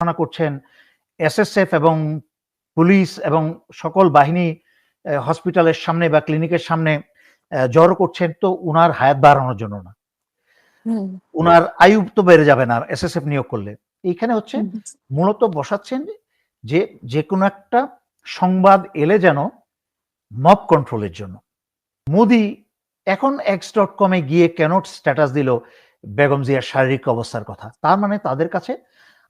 ঘোষণা করছেন এসএসএফ এবং পুলিশ এবং সকল বাহিনী হসপিটালের সামনে বা ক্লিনিকের সামনে জড়ো করছেন তো উনার হায়াত বাড়ানোর জন্য না। উনার আয়ু তো বেড়ে যাবে না এসএসএফ নিয়োগ করলে। এইখানে হচ্ছে মূলত বসাচ্ছেন যে যে কোনো একটা সংবাদ এলে যেন মব কন্ট্রোলের জন্য। মোদি এখন এক্স ডট কমে গিয়ে কেন স্ট্যাটাস দিল বেগম জিয়ার শারীরিক অবস্থার কথা। তার মানে তাদের কাছে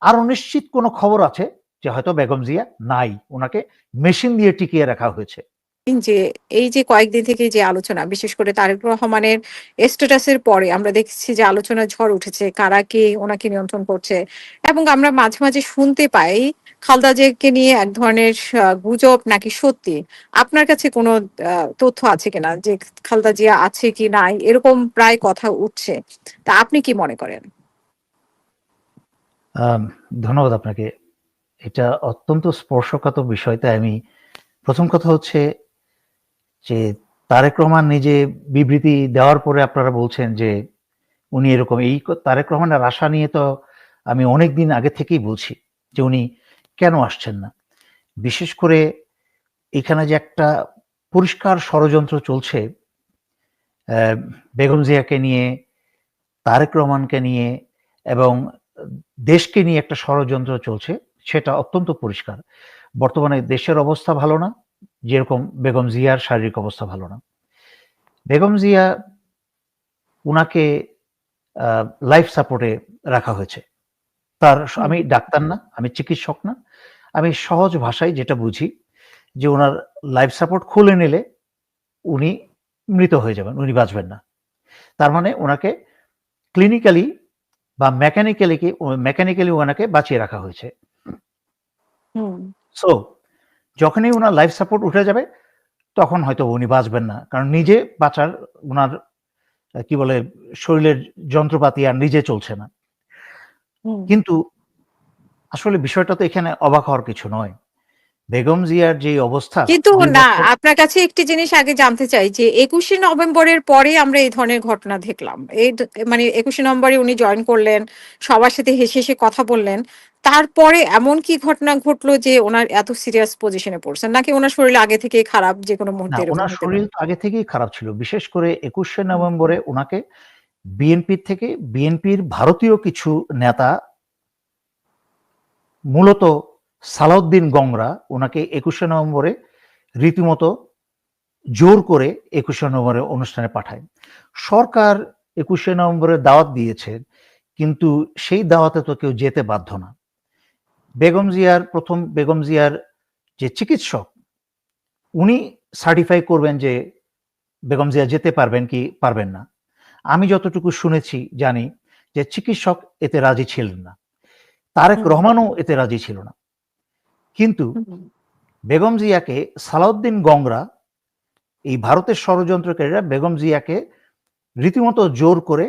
আরও নিশ্চিত কোনো খবর আছে যে হয়তো বেগম জিয়া নাই? ওনাকে মেশিন দিয়ে টিকিয়ে রাখা হয়েছে। যে এই যে কয়েকদিন থেকে যে আলোচনা, বিশেষ করে তারেক রহমানের স্ট্যাটাসের পরে আমরা দেখছি যে আলোচনা ঝড় উঠেছে, কারা কে ওনাকে নিয়ন্ত্রণ করছে এবং আমরা মাঝে মাঝে শুনতে পাই খালদা জিয়াকে নিয়ে এক ধরনের গুজব নাকি সত্যি? আপনার কাছে কোনো তথ্য আছে কিনা যে খালদা জিয়া আছে কি নাই? এরকম প্রায় কথা উঠছে। তা আপনি কি মনে করেন? ধন্যবাদ আপনাকে। এটা অত্যন্ত স্পর্শকাতর বিষয়, তাই আমি প্রথম কথা হচ্ছে যে তারেক রহমান নিজে বিবৃতি দেওয়ার পরে আপনারা বলছেন যে উনি এরকম, এই তারেক রহমানের আশা নিয়ে তো আমি অনেক দিন আগে থেকেই বলছি যে উনি কেন আসছেন না। বিশেষ করে এখানে যে একটা পরিষ্কার ষড়যন্ত্র চলছে বেগম জিয়াকে নিয়ে, তারেক রহমানকে নিয়ে এবং দেশকে নিয়ে একটা ষড়যন্ত্র চলছে, সেটা অত্যন্ত পরিষ্কার। বর্তমানে দেশের অবস্থা ভালো না, যেরকম বেগম জিয়ার শারীরিক অবস্থা ভালো না। বেগম জিয়া উনাকে লাইফ সাপোর্টে রাখা হয়েছে। তার আমি ডাক্তার না, আমি চিকিৎসক না। আমি সহজ ভাষায় যেটা বুঝি, যে ওনার লাইফ সাপোর্ট খুলে নিলে উনি মৃত হয়ে যাবেন, উনি বাঁচবেন না। তার মানে ওনাকে ক্লিনিক্যালি বা মেকানিক্যালি কি মেকানিক্যালি ওনাকে বাঁচিয়ে রাখা হয়েছে। সো যখনই ওনার লাইফ সাপোর্ট উঠে যাবে তখন হয়তো উনি বাঁচবেন না। কারণ নিজে বাঁচার ওনার কি বলে শরীরের যন্ত্রপাতি আর নিজে চলছে না। কিন্তু আসলে বিষয়টা তো এখানে অবাক হওয়ার কিছু নয়। বেগম জিয়ার যে অবস্থা কিন্তু না আপনার কাছে একটি জিনিস আগে জানতে চাই যে একুশে নভেম্বরের পরে আমরা এই ধরনের ঘটনা দেখলাম। এই মানে একুশে নভেম্বরে উনি জয়েন করলেন সবার সাথে হেসে হেসে কথা বললেন। তারপরে এমন কি ঘটনা ঘটলো যে ওনার এত সিরিয়াস পজিশনে পড়ছেন? নাকি ওনার শরীর আগে থেকেই খারাপ যে কোনো মুহূর্তে ওনার শরীর তো আগে থেকেই খারাপ ছিল। বিশেষ করে একুশে নভেম্বরে ওনাকে বিএনপি থেকে বিএনপির ভারতীয় কিছু নেতা মূলত সালাউদ্দিন গংরা ওনাকে একুশে নভেম্বরে রীতিমতো জোর করে একুশে নভেম্বরে অনুষ্ঠানে পাঠায়। সরকার একুশে নভেম্বরে দাওয়াত দিয়েছে কিন্তু সেই দাওয়াতে তো কেউ যেতে বাধ্য না। বেগম জিয়ার প্রথম বেগম জিয়ার যে চিকিৎসক উনি সার্টিফাই করবেন যে বেগম জিয়া যেতে পারবেন কি পারবেন না। আমি যতটুকু শুনেছি জানি যে চিকিৎসক এতে রাজি ছিলেন না। তারেক রহমানও এতে রাজি ছিল না। কিন্তু বেগম জিয়াকে সালাউদ্দিন গংরা এই ভারতের ষড়যন্ত্রকারীরা বেগম জিয়াকে রীতিমতো জোর করে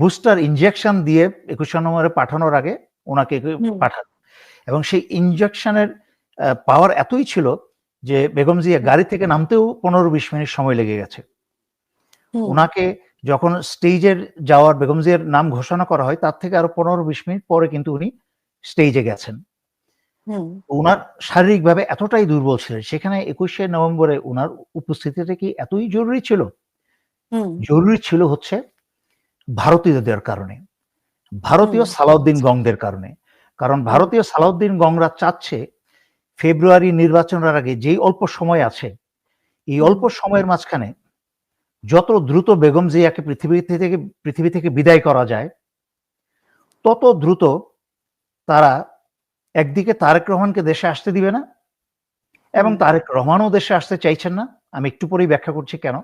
বুস্টার ইনজেকশন দিয়ে একুশে নম্বরে পাঠানোর আগে ওনাকে পাঠান। এবং সেই ইনজেকশনের পাওয়ার এতই ছিল যে বেগম জিয়া গাড়ি থেকে নামতেও পনেরো বিশ মিনিট সময় লেগে গেছে। ওনাকে যখন স্টেজের যাওয়ার বেগম জিয়ার নাম ঘোষণা করা হয় তার থেকে আরও পনেরো বিশ মিনিট পরে কিন্তু উনি স্টেজে গেছেন। ওনার শারীরিকভাবে এতটাই দুর্বল ছিলেন সেখানে একুশে নভেম্বরে ওনার উপস্থিতিটা কি এতই জরুরি ছিল? জরুরি ছিল হচ্ছে ভারতীয়দের কারণে ভারতীয় সালাউদ্দিন গংদের কারণে। কারণ ভারতীয় সালাউদ্দিন গংরা চাচ্ছে ফেব্রুয়ারি নির্বাচনের আগে যেই অল্প সময় আছে এই অল্প সময়ের মাঝখানে যত দ্রুত বেগম জিয়াকে পৃথিবী থেকে পৃথিবী থেকে বিদায় করা যায় তত দ্রুত তারা একদিকে তারেক রহমানকে দেশে আসতে দিবে না এবং। তারেক রহমানও দেশে আসতে চাইছেন না। আমি একটু পরেই ব্যাখ্যা করছি কেন?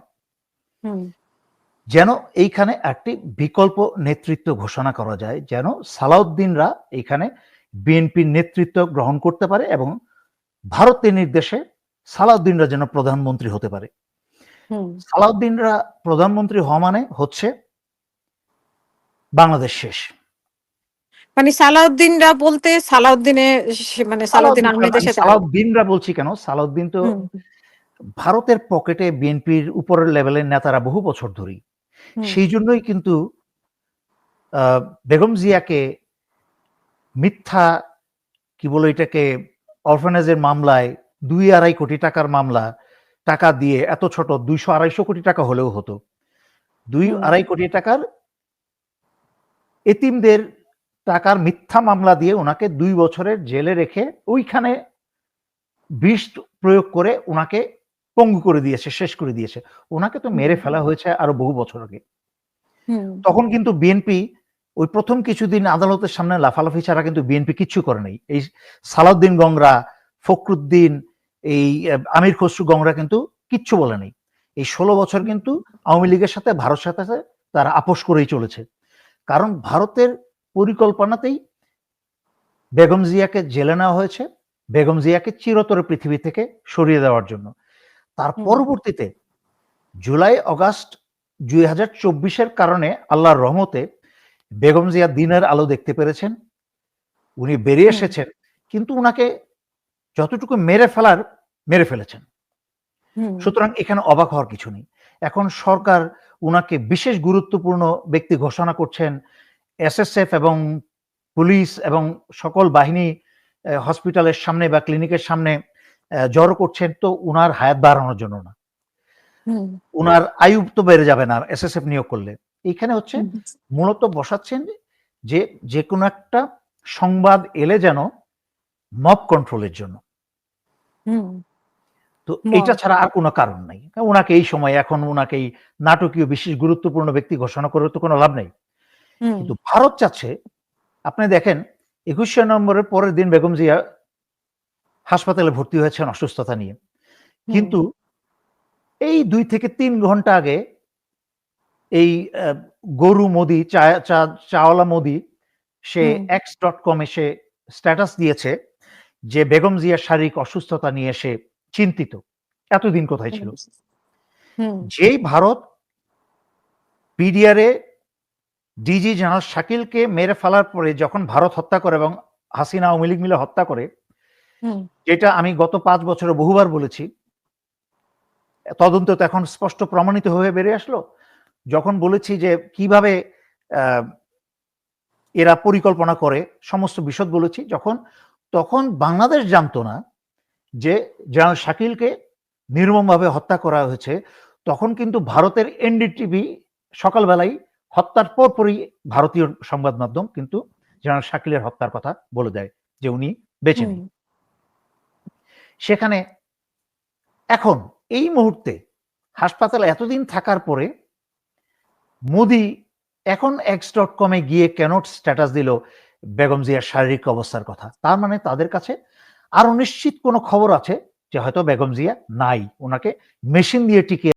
যেন এইখানে একটি বিকল্প নেতৃত্ব ঘোষণা করা যায় যেন সালাউদ্দিনরা এইখানে বিএনপির নেতৃত্ব গ্রহণ করতে পারে এবং ভারতের নির্দেশে সালাউদ্দিনরা যেন প্রধানমন্ত্রী হতে পারে। সালাউদ্দিনরা প্রধানমন্ত্রী হওয়া মানে হচ্ছে বাংলাদেশ শেষ। মানে সালাউদ্দিনরা বলতে সালাউদ্দিনে মানে সালাউদ্দিন আহমেদের সাথে। সালাউদ্দিনরা বলছি কেন? সালাউদ্দিন তো ভারতের পকেটে বিএনপির উপরের লেভেলের নেতারা বহু বছর ধরেই। সেই জন্যই কিন্তু বেগম জিয়াকে মিথ্যা কি বলে এটাকে অরফানেজের মামলায় দুই আড়াই কোটি টাকার মামলা টাকা দিয়ে এত ছোট দুইশো আড়াইশো কোটি টাকা হলেও হতো। দুই আড়াই কোটি টাকার এতিমদের টাকার মিথ্যা মামলা দিয়ে ওনাকে দুই বছরের জেলে রেখে ওইখানে বিষ প্রয়োগ করে ওনাকে পঙ্গু করে দিয়েছে শেষ করে দিয়েছে। ওনাকে তো মেরে ফেলা হয়েছে আরও বহু বছর আগে। তখন কিন্তু বিএনপি ওই প্রথম কিছুদিন আদালতের সামনে লাফালাফি ছাড়া কিন্তু বিএনপি কিচ্ছু করে নাই। এই সালাউদ্দিন গংরা ফখরুদ্দিন এই আমির খসরু গংরা কিন্তু কিচ্ছু বলে নাই। এই ষোলো বছর কিন্তু আওয়ামী লীগের সাথে ভারত সাথে তারা আপোষ করেই চলেছে। কারণ ভারতের পরিকল্পনাতেই বেগম জিয়াকে জেলে নেওয়া হয়েছে বেগম জিয়াকে চিরতরে পৃথিবী থেকে সরিয়ে দেওয়ার জন্য। তার পরবর্তীতে জুলাই অগাস্ট দুই হাজার চব্বিশের কারণে আল্লাহর রহমতে বেগম জিয়া দিনের আলো দেখতে পেরেছেন উনি বেরিয়ে এসেছেন কিন্তু উনাকে যতটুকু মেরে ফেলার মেরে ফেলেছেন। সুতরাং এখানে অবাক হওয়ার কিছু নেই। এখন সরকার উনাকে বিশেষ গুরুত্বপূর্ণ ব্যক্তি ঘোষণা করছেন এসএসএফ এবং পুলিশ এবং সকল বাহিনী হসপিটালের সামনে বা ক্লিনিকের সামনে জড়ো করছেন তো উনার হায়াত বাড়ানোর জন্য না। উনার আয়ু তো বেড়ে যাবে না এসএসএফ নিয়োগ করলে। এইখানে হচ্ছে মূলত বসাচ্ছেন যে যে কোনো একটা সংবাদ এলে যেন মব কন্ট্রোলের জন্য। হুম। তো। এটা ছাড়া আর কোনো কারণ নাই। ওনাকে এই সময় এখন ওনাকে এই নাটকীয় বিশেষ গুরুত্বপূর্ণ ব্যক্তি ঘোষণা করে তো কোনো লাভ নেই। কিন্তু ভারত চাচ্ছে আপনি দেখেন একুশে নম্বরের পরের দিন বেগম জিয়া হাসপাতালে ভর্তি হয়েছেন অসুস্থতা নিয়ে। কিন্তু এই দুই থেকে তিন ঘণ্টা আগে এই গরু মোদি চা চা- চাওয়ালা মোদি সে। এক্স ডট কমে সে স্ট্যাটাস দিয়েছে যে বেগম জিয়ার শারীরিক অসুস্থতা নিয়ে সে চিন্তিত। এতদিন কোথায় ছিল? যেই ভারত পিডিআরে ডিজি জেনারেল শাকিলকে মেরে ফেলার পরে যখন ভারত হত্যা করে এবং হাসিনা আওয়ামী লীগ মিলে হত্যা করে যেটা আমি গত পাঁচ বছরে বহুবার বলেছি তদন্ত তো এখন স্পষ্ট প্রমাণিত হয়ে বেরিয়ে আসলো। যখন বলেছি যে কীভাবে আহ, এরা পরিকল্পনা করে সমস্ত বিশদ বলেছি যখন তখন বাংলাদেশ জানতো না যে জেনারেল শাকিলকে নির্মমভাবে হত্যা করা হয়েছে তখন কিন্তু ভারতের এনডিটিভি সকালবেলায় হত্যার পরপরই ভারতীয় সংবাদ মাধ্যম কিন্তু জেনারেল শাকিলের হত্যার কথা বলে দেয় যে উনি বেঁচে নেই সেখানে এখন এই মুহূর্তে হাসপাতালে এতদিন থাকার পরে মোদি এখন এক্স ডট কমে গিয়ে কেন স্ট্যাটাস দিল বেগম জিয়ার শারীরিক অবস্থার কথা। তার মানে তাদের কাছে আরও নিশ্চিত কোনো খবর আছে যে হয়তো বেগম জিয়া নাই। ওনাকে মেশিন দিয়ে টিকে